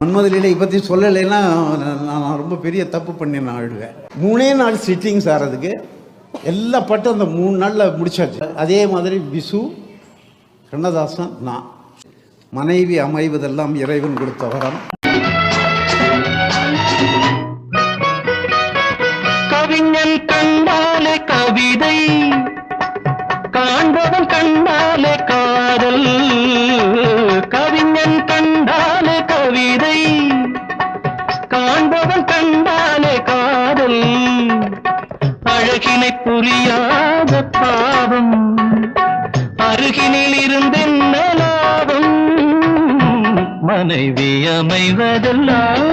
மன்மதலீலை பற்றி சொல்லலைன்னா நான் ரொம்ப பெரிய தப்பு பண்ணி நான் அழுவேன் மூணே நாள் சிட்டிங் சார் எல்லா பாட்டும் அந்த மூணு நாளில் முடிச்சாச்சு. அதே மாதிரி விசு கண்ணதாசன் நான். மனைவி அமைவதெல்லாம் இறைவன் கொடுத்த வரம். கவிஞன் கண்டாலே காதல் அழகினை புரியாத பாவம் அருகினில் இருந்தென்ன லாபம் மனைவி அமைவதெல்லாம்.